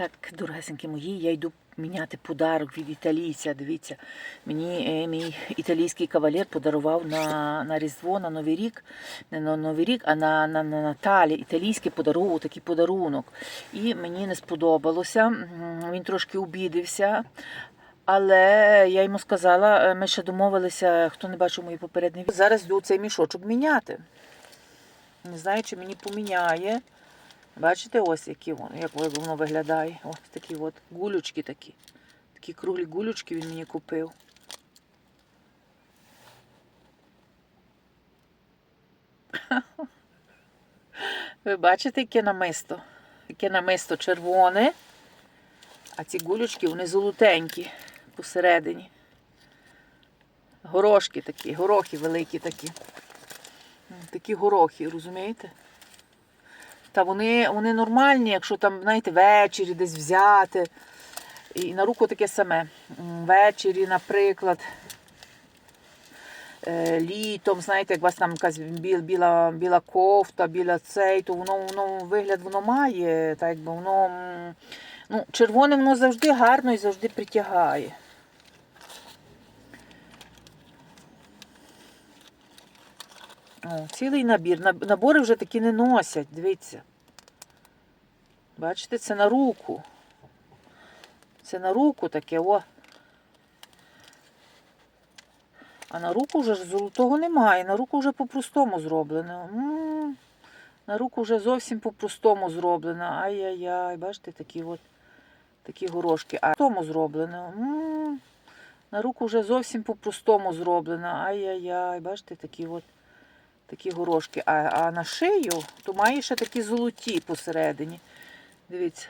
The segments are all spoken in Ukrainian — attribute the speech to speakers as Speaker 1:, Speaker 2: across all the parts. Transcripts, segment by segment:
Speaker 1: Так, дорогесенькі мої, я йду міняти подарок від італійця. Дивіться, мені е, мій італійський кавалер подарував на, на Різдво, на Новий рік, не на Новий рік, а на, на, на Наталі. Італійський подарував такий подарунок. І мені не сподобалося. Він трошки обідився. Але я йому сказала, е, ми ще домовилися, хто не бачив мої попередні відео. Зараз йду цей мішочок міняти. Не знаю, чи мені поміняє. Бачите, ось які воно, як воно виглядає. Ось такі от гулючки такі. Такі круглі гулючки він мені купив. Ви бачите, яке намисто? Яке намисто червоне, а ці гулючки вони золотенькі посередині. Горошки такі, горохи великі такі. Такі горохи, розумієте? Та вони, вони нормальні, якщо там, знаєте, ввечері десь взяти. І на руку таке саме. Ввечері, наприклад, е, літом, знаєте, як у вас там якась біл- біла, біла кофта, біла цей, то воно, воно вигляд воно має, так якби воно. Ну, червоне воно завжди гарно і завжди притягає. О, цілий набір. Набори вже такі не носять, дивіться. Бачите, це на руку. Це на руку таке, о. А на руку вже золотого немає. На руку вже по-простому зроблено. М, На руку вже зовсім по-простому зроблено. Ай-яй-яй, бачите, такі от такі горошки. А по-простому зроблено. М, На руку вже зовсім по-простому зроблено. Ай-яй-яй, бачите, такі от такі горошки. А, а на шию то має ще такі золоті посередині. Дивіться.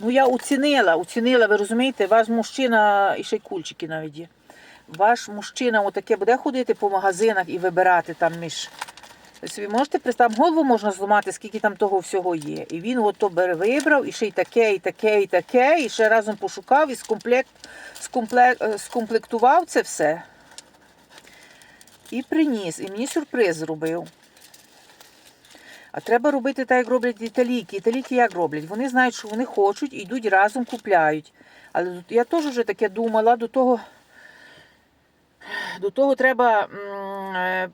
Speaker 1: Ну, я оцінила, оцінила, ви розумієте, ваш мужчина, і ще й кульчики навіть є. Ваш мужчина отаке буде ходити по магазинах і вибирати там між. Ви собі можете представити, там голову можна зламати, скільки там того всього є. І він от то бере, вибрав, і ще й таке, і таке, і таке, і ще разом пошукав і скомплект, скомплект, е, скомплектував це все. І приніс, і мені сюрприз зробив. А треба робити так, як роблять італійки. Італійки як роблять? Вони знають, що вони хочуть, і йдуть разом купляють. Але я теж вже таке думала, до того, до того треба, е,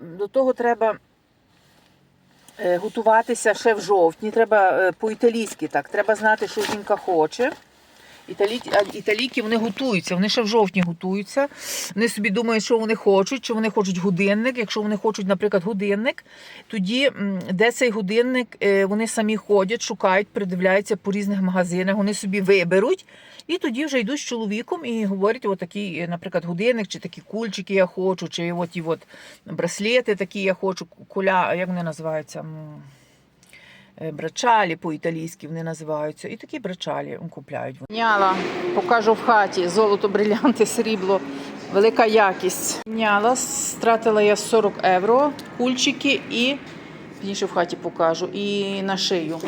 Speaker 1: до того треба е, готуватися ще в жовтні. Треба е, по-італійськи так. Треба знати, що жінка хоче. Італійки, італійки вони готуються, вони ще в жовтні готуються. Вони собі думають, що вони хочуть, чи вони хочуть годинник. Якщо вони хочуть, наприклад, годинник, тоді де цей годинник, е, вони самі ходять, шукають, придивляються по різних магазинах, вони собі виберуть. І тоді вже йдуть з чоловіком і говорять, от е, наприклад, годинник, чи такі кульчики я хочу, чи от і от браслети такі я хочу, куля, як вони називаються? Е, Брачалі по-італійськи вони називаються. І такі брачалі купляють. Няла, покажу в хаті. Золото, брилянти, срібло. Велика якість. Няла, стратила я 40 євро, кульчики і пізніше в хаті покажу. І на шию.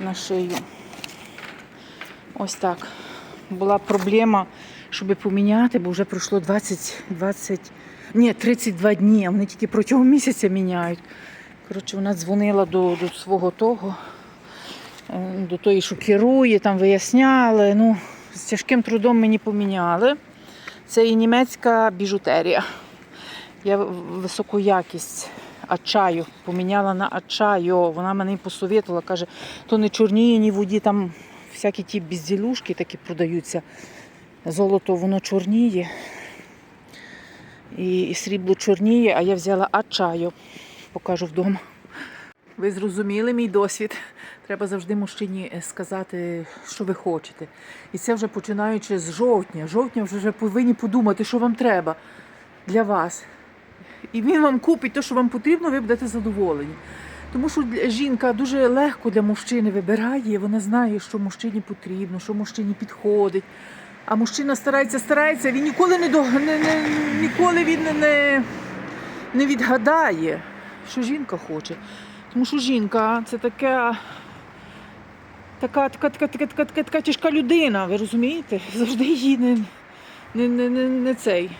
Speaker 1: На шию. Ось так. Була проблема, щоб поміняти, бо вже пройшло 20, 20, ні, 32 дні, а вони тільки протягом місяця міняють. Коротше, вона дзвонила до, до свого того, е, до тої, що керує, там виясняли. Ну, з тяжким трудом мені поміняли. Це і німецька біжутерія. Я високу якість ачаю поміняла на ачайо. Вона мене посовітувала, каже, то не чорніє, ні воді, там всякі ті безділюшки такі продаються. Золото воно чорніє. І, і срібло чорніє, а я взяла ачайо. Покажу вдома. Ви зрозуміли мій досвід. Треба завжди мужчині е, сказати, що ви хочете. І це вже починаючи з жовтня. Жовтня вже повинні подумати, що вам треба для вас. І він вам купить те, що вам потрібно, ви будете задоволені. Тому що жінка дуже легко для мужчини вибирає, вона знає, що мужчині потрібно, що мужчині підходить. А мужчина старається, старається, він ніколи не, не, не ніколи він не, не відгадає, що жінка хоче. Тому що жінка це така, така, така, така, така, така, така, така тяжка людина, ви розумієте? Завжди її не, не, не, не, не цей.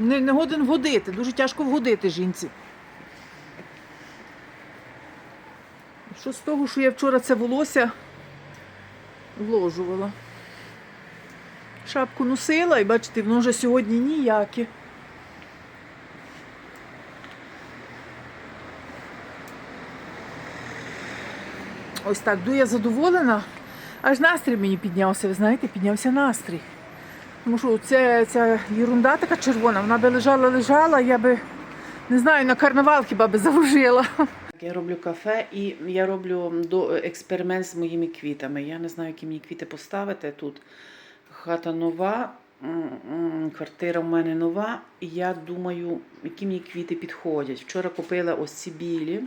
Speaker 1: Не, не годен вгодити. Дуже тяжко вгодити жінці. Що з того, що я вчора це волосся вложувала. Шапку носила і бачите, воно вже сьогодні ніяке. Ось так, ду я задоволена. Аж настрій мені піднявся, ви знаєте, піднявся настрій. Тому що ця, ця ерунда така червона, вона би лежала, лежала, я би не знаю, на карнавал хіба би заложила. Я роблю кафе і я роблю експеримент з моїми квітами. Я не знаю, які мені квіти поставити тут. Хата нова, квартира в мене нова, і я думаю, які мені квіти підходять. Вчора купила ось ці білі.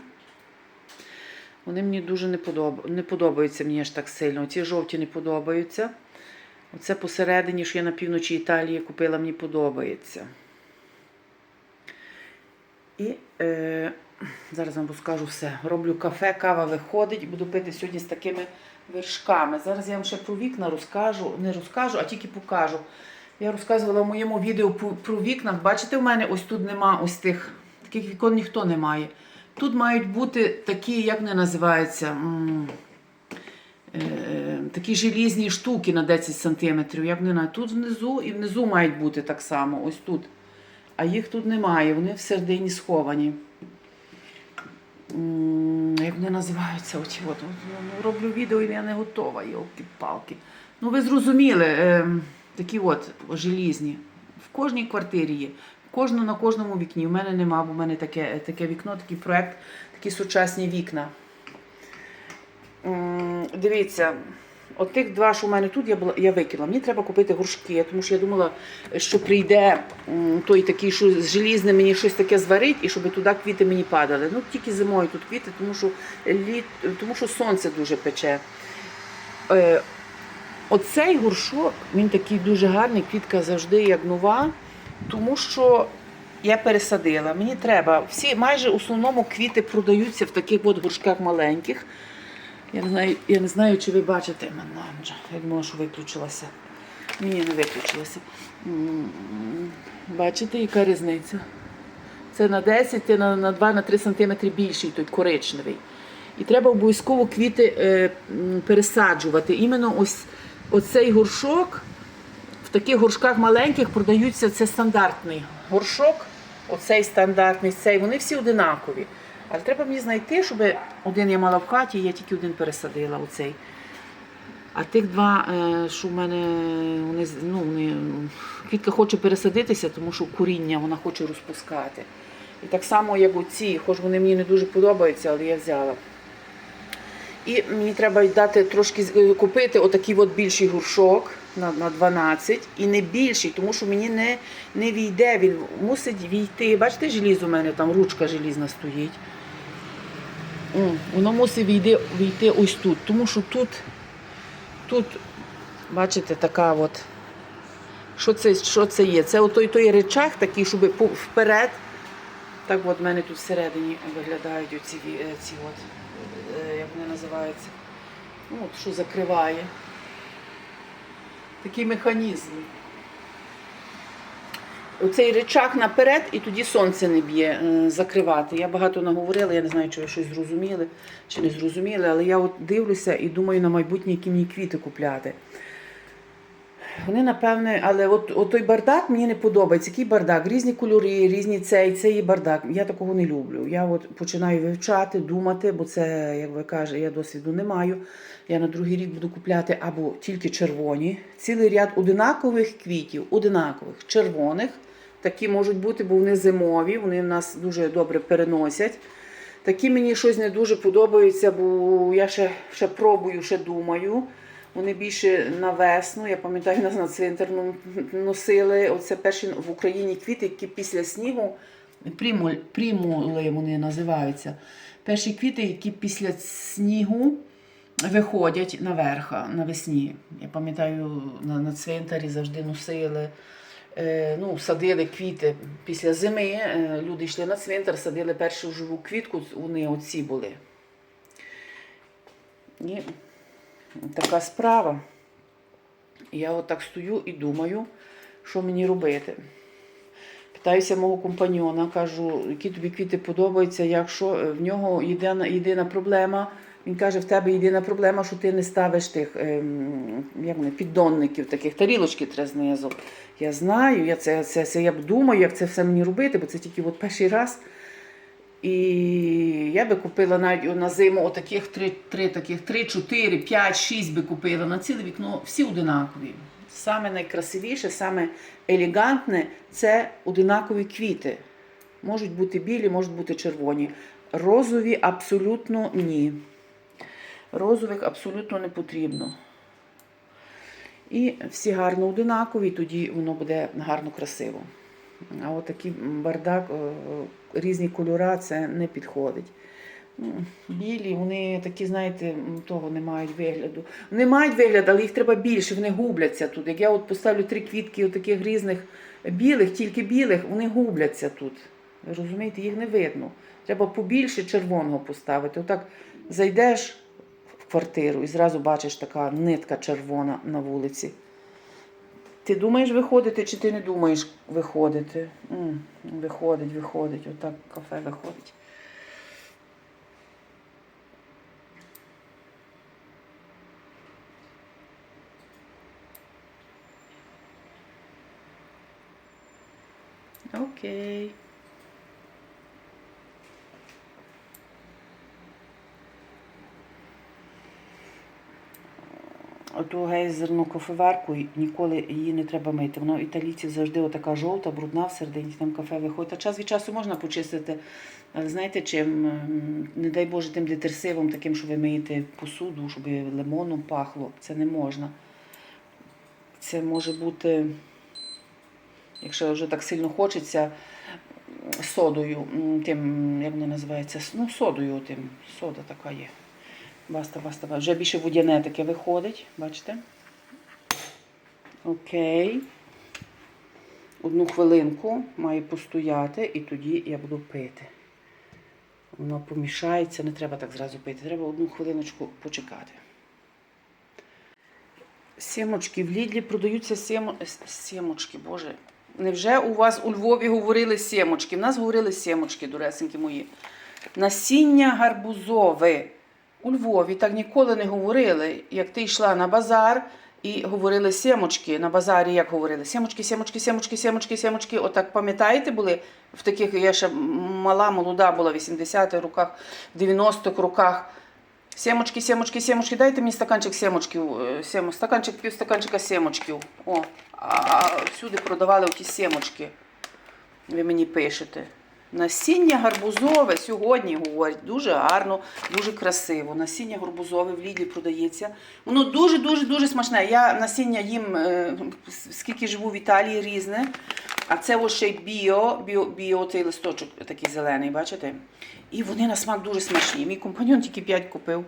Speaker 1: Вони мені дуже не, подоб... не подобаються мені аж так сильно. Ці жовті не подобаються. Оце посередині, що я на півночі Італії купила, мені подобається. І е, зараз вам розкажу все. Роблю кафе, кава виходить, буду пити сьогодні з такими вершками. Зараз я вам ще про вікна розкажу, не розкажу, а тільки покажу. Я розказувала в моєму відео про, вікна. Бачите, у мене ось тут нема ось тих, таких вікон ніхто не має. Тут мають бути такі, як вони називаються, е, такі желізні штуки на 10 см. Як знаю, тут внизу і внизу мають бути так само, ось тут. А їх тут немає, вони всередині сховані. Як вони називаються? Оці от, ну, роблю відео і я не готова, йолки-палки. Ну, ви зрозуміли, е, такі от желізні. В кожній квартирі є. Кожну на кожному вікні. У мене нема, бо в мене таке, таке вікно, такий проект, такі сучасні вікна. Дивіться, от тих два, що у мене тут, я, була, я викинула. Мені треба купити горшки, тому що я думала, що прийде той такий, що з желізним мені щось таке зварить, і щоб туди квіти мені падали. Ну, тільки зимою тут квіти, тому що, літ, тому що сонце дуже пече. Е, оцей горшок, він такий дуже гарний, квітка завжди як нова, тому що я пересадила. Мені треба. Всі майже в основному квіти продаються в таких от горшках маленьких. Я не знаю, я не знаю, чи ви бачите мене. Я думала, що виключилася. Ні, не виключилася. М, Бачите, яка різниця? Це на 10, це на, на 2-3 см більший, той коричневий. І треба обов'язково квіти е, пересаджувати. Іменно ось оцей горшок таких горшках маленьких продаються це стандартний горшок. Оцей стандартний, цей, вони всі одинакові. Але треба мені знайти, щоб один я мала в хаті, я тільки один пересадила оцей. А тих два, е, що в мене вони, ну, вони, квітка хоче пересадитися, тому що коріння вона хоче розпускати. І так само, як оці, хоч вони мені не дуже подобаються, але я взяла. І мені треба дати трошки е, купити отакий от більший горшок на, на 12 і не більший, тому що мені не, не війде. Він мусить війти. Бачите, желізо у мене там ручка желізна стоїть. М, Воно мусить війти, війти ось тут, тому що тут, тут, бачите, така от. Що це, що це є? Це отой той речах такий, щоб вперед. Так от в мене тут всередині виглядають оці е, ці от, е, як вони називаються. Ну, от, що закриває. Такий механізм. Оцей речах наперед, і тоді сонце не б'є е, закривати. Я багато наговорила, я не знаю, чи ви щось зрозуміли чи не зрозуміли, але я от дивлюся і думаю на майбутнє, які мені квіти купляти. Вони, напевне, але от, от той бардак мені не подобається. Який бардак? Різні кольори, різні цей, цей є бардак. Я такого не люблю. Я от починаю вивчати, думати, бо це, як ви кажете, я досвіду не маю. Я на другий рік буду купляти або тільки червоні, цілий ряд одинакових квітів, одинакових червоних. Такі можуть бути, бо вони зимові, вони нас дуже добре переносять. Такі мені щось не дуже подобаються, бо я ще, ще пробую, ще думаю. Вони більше на весну. Я пам'ятаю, нас на цвинтар ну, носили. Оце перші в Україні квіти, які після снігу примуль, примули вони називаються. Перші квіти, які після снігу виходять наверх навесні. Я пам'ятаю, на, на цвинтарі завжди носили. Е, ну, садили квіти після зими. Е, люди йшли на цвинтар, садили першу живу квітку, вони оці були. І така справа. Я отак стою і думаю, що мені робити. Питаюся мого компаньона, кажу, які тобі квіти подобаються, якщо в нього єдина, єдина проблема Він каже, в тебе єдина проблема, що ти не ставиш тих ем, як вони, піддонників, таких тарілочки знизу. Я знаю, я це, це, це я думаю, як це все мені робити, бо це тільки от перший раз. І я би купила навіть на зиму отаких три, три таких, три, чотири, п'ять, шість би купила на ціле вікно, всі одинакові. Саме найкрасивіше, саме елегантне це одинакові квіти. Можуть бути білі, можуть бути червоні. Розові абсолютно ні. Розових абсолютно не потрібно. І всі гарно одинакові, тоді воно буде гарно красиво. А от такий бардак, е, різні кольори, це не підходить. Ну, Білі, вони такі, знаєте, того не мають вигляду. Вони мають вигляд, але їх треба більше, вони губляться тут. Як я от поставлю три квітки таких різних білих, тільки білих, вони губляться тут. Розумієте, їх не видно. Треба побільше червоного поставити. Отак зайдеш в квартиру і зразу бачиш така нитка червона на вулиці. Ти думаєш виходити, чи ти не думаєш виходити? М, виходить, виходить, отак кафе виходить. Окей. Оту гейзерну кофеварку ніколи її не треба мити. Вона у італійців завжди отака жовта, брудна всередині, там кафе виходить. А час від часу можна почистити. Але знаєте, чим, не дай Боже, тим детерсивом, таким, що ви миєте посуду, щоб лимоном пахло. Це не можна. Це може бути, якщо вже так сильно хочеться, содою, тим, як воно називається, ну, содою тим, сода така є. Баста, баста, баста. Вже більше водяне таке виходить, бачите? Окей. Одну хвилинку має постояти і тоді я буду пити. Воно помішається, не треба так зразу пити, треба одну хвилиночку почекати. Сімочки в Лідлі продаються сім... сімочки, боже. Невже у вас у Львові говорили сімочки? В нас говорили сімочки, дуресенькі мої. Насіння гарбузове. У Львові так ніколи не говорили, як ти йшла на базар і говорили сімочки. На базарі як говорили? Сімочки, сімочки, сімочки, сімочки, сімочки. Отак пам'ятаєте, були в таких, я ще мала, молода була, в 80-х роках, 90-х роках. Сімочки, сімочки, сімочки. Дайте мені стаканчик сімочків. е, Сім, стаканчик, пів стаканчика сімочків. О, а всюди продавали оті сімочки. Ви мені пишете. Насіння гарбузове сьогодні говорять дуже гарно, дуже красиво. Насіння гарбузове в Лідлі продається. Воно дуже-дуже дуже смачне. Я насіння їм, е, скільки живу в Італії, різне. А це ось ще й біо, біо, біо цей листочок такий зелений, бачите? І вони на смак дуже смачні. Мій компаньон тільки 5 купив.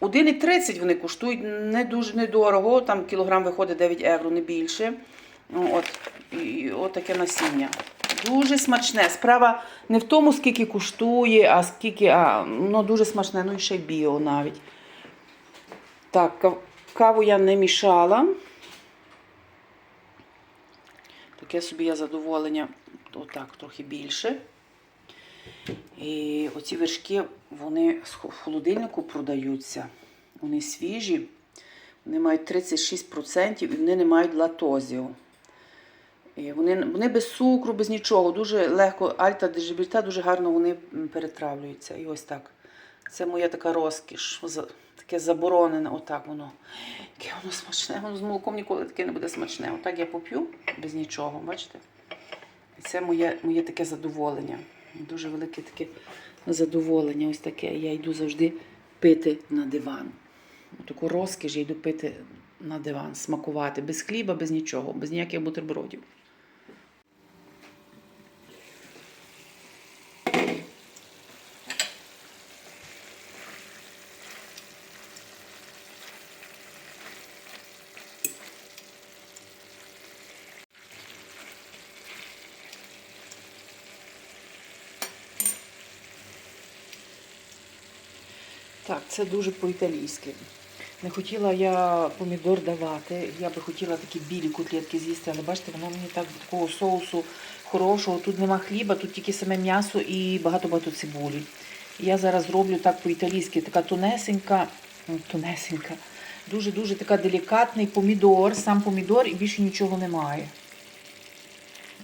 Speaker 1: 1,30 вони коштують, не дуже недорого, там кілограм виходить 9 євро, не більше. От, і от таке насіння. Дуже смачне. Справа не в тому, скільки коштує, а скільки, а воно дуже смачне, ну і ще біо навіть. Так, каву я не мішала. Таке собі я задоволення, отак, трохи більше. І оці вершки, вони в холодильнику продаються. Вони свіжі, вони мають 36% і вони не мають латозію. Вони, вони без цукру, без нічого, дуже легко, альта дежибільта, дуже гарно вони перетравлюються. І ось так. Це моя така розкіш, таке заборонене, отак воно. Яке воно смачне, воно з молоком ніколи таке не буде смачне. Отак я поп'ю без нічого, бачите? Це моє, моє таке задоволення. Дуже велике таке задоволення. Ось таке. Я йду завжди пити на диван. Таку розкіш я йду пити на диван, смакувати. Без хліба, без нічого, без ніяких бутербродів. Так, це дуже по-італійськи. Не хотіла я помідор давати. Я би хотіла такі білі котлетки з'їсти, але бачите, воно мені так такого соусу хорошого. Тут нема хліба, тут тільки саме м'ясо і багато-багато цибулі. Я зараз зроблю так по-італійськи, така тонесенька, ну, тонесенька, дуже-дуже така делікатний помідор, сам помідор і більше нічого немає.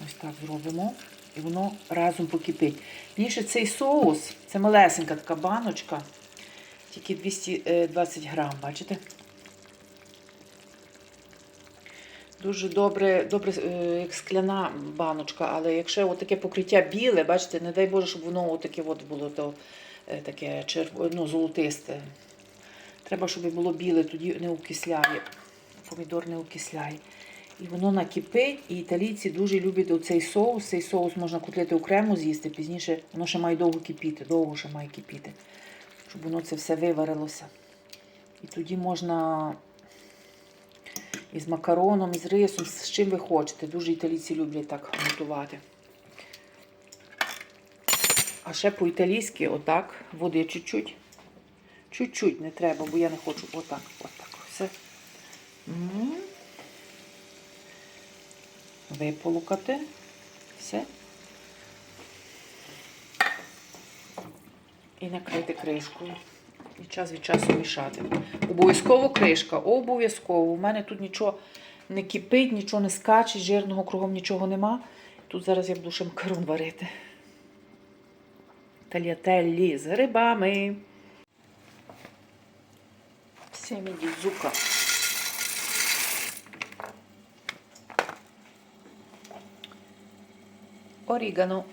Speaker 1: Ось так зробимо. І воно разом покипить. Ще цей соус, це малесенька така баночка, тільки 220 грам, бачите? Дуже добре, добре, е, як скляна баночка, але якщо таке покриття біле, бачите, не дай Боже, щоб воно от таке от було то, е, таке ну, золотисте. Треба, щоб було біле, тоді не окисляє. Помідор не окисляє. І воно накипить, і італійці дуже люблять оцей соус. Цей соус можна котлети окремо з'їсти, пізніше воно ще має довго кипіти, довго ще має кипіти, щоб воно це все виварилося. І тоді можна із макароном, із рисом, з чим ви хочете. Дуже італійці люблять так готувати. А ще по-італійськи, отак, води чуть-чуть. Чуть-чуть не треба, бо я не хочу. Отак, отак. Все. Виполукати. Все. І накрити кришкою. І час від часу мішати. Обов'язково кришка, обов'язково. У мене тут нічого не кипить, нічого не скаче, жирного кругом нічого нема. Тут зараз я буду ще макарон варити. Тальятеллі з грибами. Семіді зука. Орігано.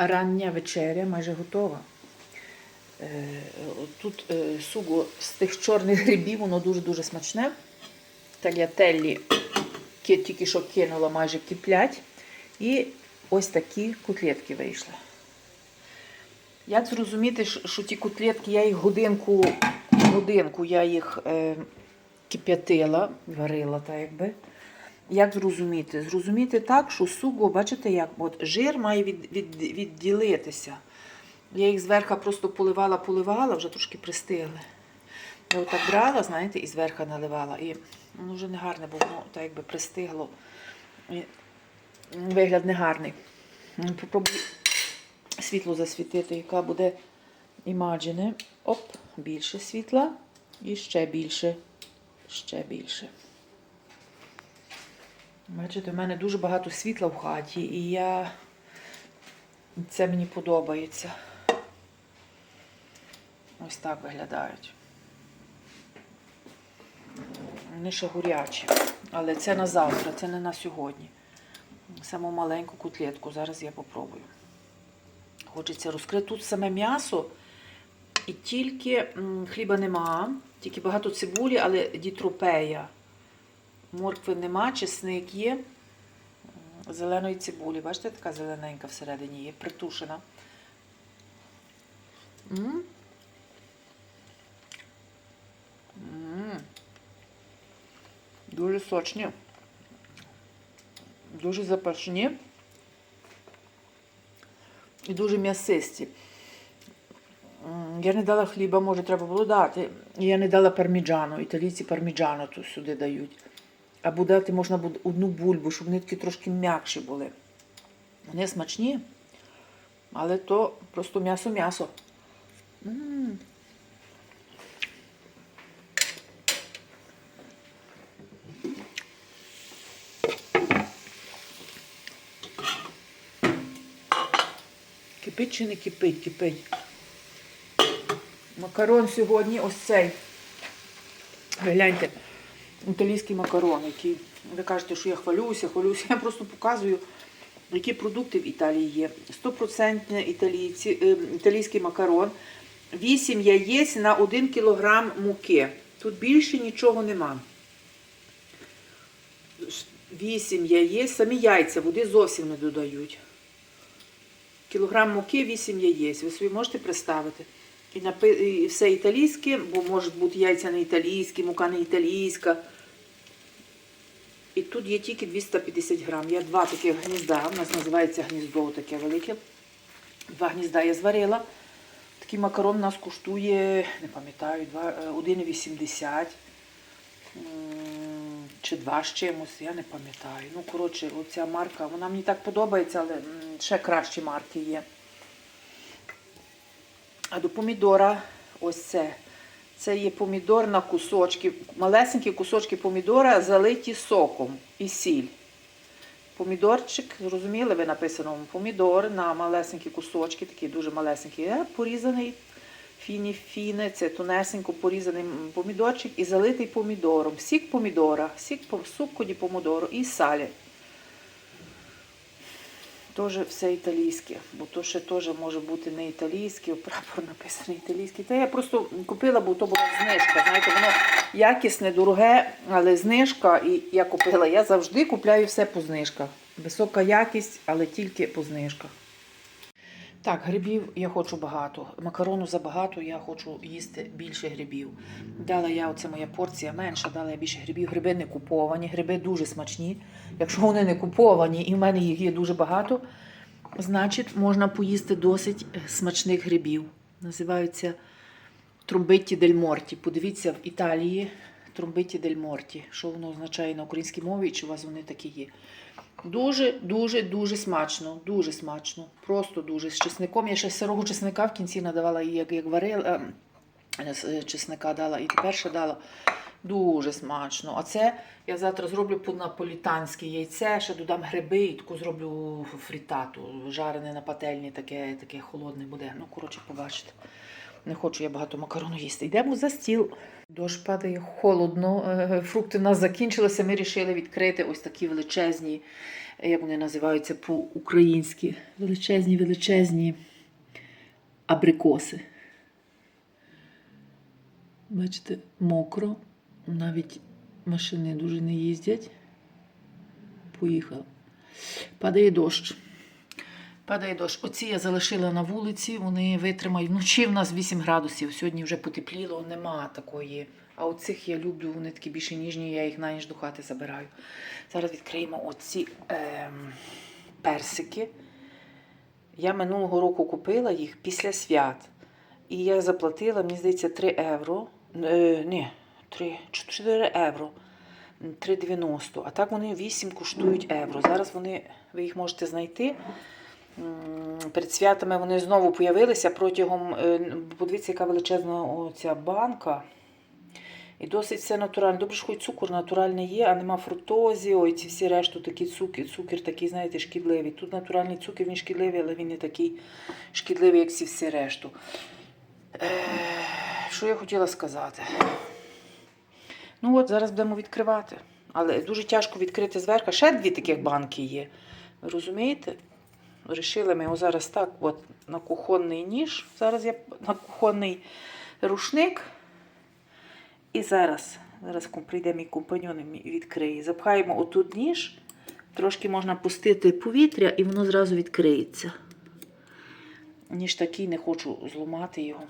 Speaker 1: Рання вечеря майже готова. Е, Тут е, суго з тих чорних грибів, воно дуже-дуже смачне. Тальятеллі тільки що кинула, майже киплять. І ось такі котлетки вийшли. Як зрозуміти, що ті котлетки, я їх годинку, годинку я їх е, кип'ятила, варила так якби. Як зрозуміти? Зрозуміти так, що суго, бачите, як от жир має від, від, відділитися. Я їх зверху просто поливала, поливала, вже трошки пристигли. Я отак брала, знаєте, і зверху наливала. І воно вже не гарне, бо воно так якби пристигло. І вигляд не гарний. Ну, Попробую світло засвітити, яка буде імаджини. Оп, більше світла. І ще більше, ще більше. Бачите, в мене дуже багато світла в хаті, і я... це мені подобається. Ось так виглядають. Вони ще горячі. Але це на завтра, це не на сьогодні. Саму маленьку котлетку. Зараз я попробую. Хочеться розкрити. Тут саме м'ясо і тільки хліба нема, тільки багато цибулі, але дітропея. Моркви нема, чесник є. Зеленої цибулі. Бачите, така зелененька всередині є, притушена. М. М. Дуже сочні. Дуже запашні. І дуже м'ясисті. Я не дала хліба, може, треба було дати. Я не дала парміджану. Італійці парміджану тут сюди дають. Або дати можна одну бульбу, щоб вони такі трошки м'якші були. Вони смачні, але то просто м'ясо-м'ясо. Кипить чи не кипить? Кипить. Макарон сьогодні ось цей. Гляньте, італійський макарон, який ви кажете, що я хвалюся, хвалюся. Я просто показую, які продукти в Італії є. 100% італійці, е, італійський макарон, 8 яєць на 1 кг муки. Тут більше нічого нема. 8 яєць, самі яйця, води зовсім не додають. Кілограм муки, 8 яєць. Ви собі можете представити? І все італійське, бо можуть бути яйця не італійські, мука не італійська. І тут є тільки 250 грам. Я два таких гнізда. У нас називається гніздо таке велике. Два гнізда я зварила. Такий макарон у нас коштує, не пам'ятаю, е, 1,80 чи два з чимось, я не пам'ятаю. Ну, коротше, оця марка, вона мені так подобається, але ще кращі марки є. А до помідора ось це. Це є помідор на кусочки, малесенькі кусочки помідора залиті соком і сіль. Помідорчик, зрозуміли, ви написано помідор на малесенькі кусочки, такі дуже малесенькі, е, порізаний фіні фіни, це тунесенько порізаний помідорчик і залитий помідором. Сік помідора, сік суккоді помідору і салі. Теж все італійське, бо то ще теж може бути не італійське, прапор написаний італійський. Та я просто купила, бо то була знижка. Знаєте, воно якісне, дороге, але знижка. І я купила. Я завжди купляю все по знижках. Висока якість, але тільки по знижках. Так, грибів я хочу багато. Макарону забагато, я хочу їсти більше грибів. Дала я, оце моя порція менша, дала я більше грибів. Гриби не куповані, гриби дуже смачні. Якщо вони не куповані і в мене їх є дуже багато, значить можна поїсти досить е, смачних грибів. Називаються трумбитті дель морті. Подивіться в Італії трумбитті дель морті. Що воно означає на українській мові і чи у вас вони такі є. Дуже, дуже, дуже смачно. Дуже смачно. Просто дуже. З чесником. Я ще сирого чесника в кінці надавала, і як, як варила, е, з чесника дала, і тепер ще дала. Дуже смачно. А це я завтра зроблю по-наполітанськи яйце, ще додам гриби і таку зроблю фрітату. Жарене на пательні, таке, таке холодне буде. Ну, коротше, побачите. Не хочу я багато макарону їсти. Йдемо за стіл. Дощ падає холодно. е, Фрукти в нас закінчилися. Ми вирішили відкрити ось такі величезні, е, як вони називаються по-українськи. Величезні, величезні абрикоси. Бачите, мокро. Навіть машини дуже не їздять. Поїхав. Падає дощ. Падає дощ. Оці я залишила на вулиці, вони витримають. Вночі в нас 8 градусів, сьогодні вже потепліло, нема такої. А оцих я люблю, вони такі більше ніжні, я їх на ніч до хати забираю. Зараз відкриємо оці ем, персики. Я минулого року купила їх після свят. І я заплатила, мені здається, 3 євро. Е, ні, 3, 4 євро. 3,90. А так вони 8 коштують євро. Зараз вони, ви їх можете знайти. Перед святами вони знову появилися протягом. е, Подивіться, яка величезна оця банка. І досить все натурально. Добре, що хоч цукор натуральний є, а нема фруктозі, ой, ці всі решту такі цукер, цукер такий, знаєте, шкідливий. Тут натуральний цукер, він шкідливий, але він не такий шкідливий, як ці всі решту. Е, що я хотіла сказати? Ну от, зараз будемо відкривати. Але дуже тяжко відкрити зверху. Ще дві таких банки є. Ви розумієте? Рішили ми його зараз так, от на кухонний ніж. Зараз я на кухонний рушник. І зараз, зараз прийде мій компаньон і відкриє. Запхаємо отут ніж, трошки можна пустити повітря, і воно зразу відкриється. Ніж такий, не хочу зламати його,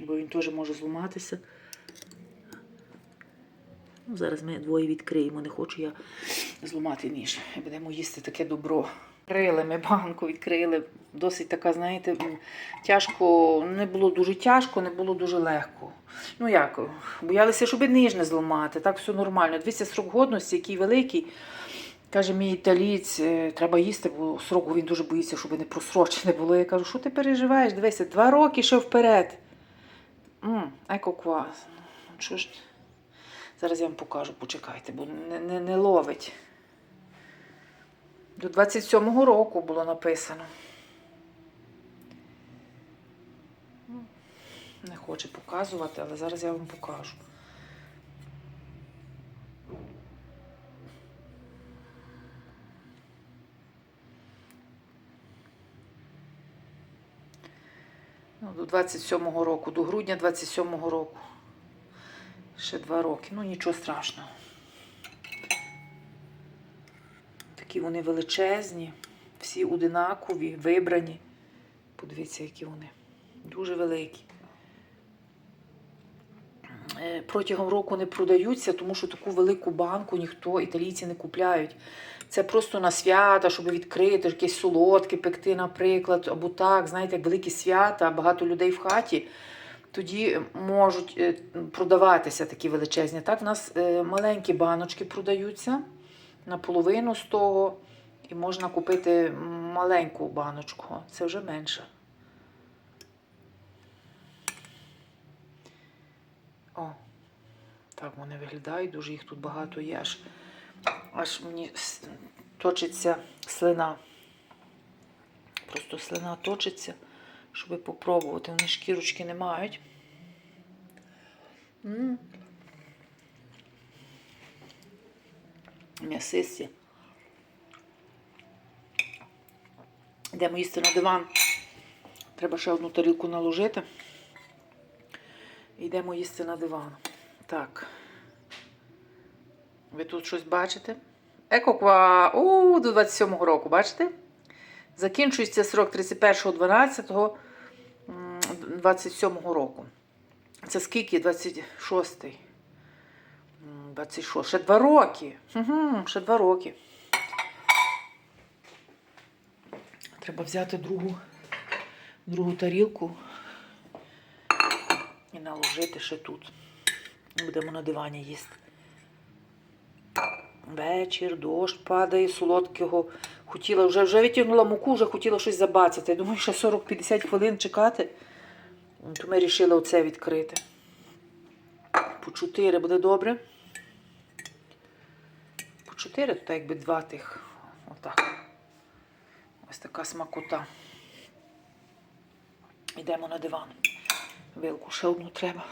Speaker 1: бо він теж може зламатися. Ну, зараз ми двоє відкриємо, не хочу я зламати ніж. Будемо їсти таке добро. Відкрили ми банку, відкрили. Досить така, знаєте, тяжко, не було дуже тяжко, не було дуже легко. Ну як, боялися, щоб ніж не зламати. Так все нормально. Дивіться, срок годності, який великий. Каже мій італієць, е, треба їсти, бо сроку він дуже боїться, щоб не просрочене було. Я кажу, що ти переживаєш? Дивися, два роки ще вперед. М, Еко квас. Що ж? Зараз я вам покажу, почекайте, бо не, не, не ловить. До 27-го року було написано. Не хоче показувати, але зараз я вам покажу. Ну, до 27-го року, до грудня 27-го року. Ще два роки. Ну нічого страшного. Такі вони величезні, всі одинакові, вибрані. Подивіться, які вони. Дуже великі. Е, Протягом року не продаються, тому що таку велику банку ніхто італійці не купляють. Це просто на свята, щоб відкрити, якесь солодке пекти, наприклад, або так, знаєте, як великі свята, багато людей в хаті. Тоді можуть е, продаватися такі величезні. Так, в нас е, маленькі баночки продаються наполовину з того, і можна купити маленьку баночку. Це вже менше. О, так вони виглядають, дуже їх тут багато є. Аж, аж мені точиться слина. Просто слина точиться, щоб попробувати. Вони шкірочки не мають. М'ясисті. Йдемо їсти на диван. Треба ще одну тарілку наложити. Йдемо їсти на диван. Так. Ви тут щось бачите? Екоква у до 27-го року, бачите? Закінчується срок 31.12.27 року. Це скільки? 26-й. 26. Ще два роки. Угу, ще два роки. Треба взяти другу, другу тарілку і наложити ще тут. Будемо на дивані їсти. Вечір, дощ падає солодкого. Хотіла вже вже витягнула муку, вже хотіла щось забацати. Я думаю, що 40-50 хвилин чекати. То ми вирішили оце відкрити. По 4 буде добре. По 4, то якби два тих. Отак. Ось така смакота. Йдемо на диван. Вилку ще одну треба.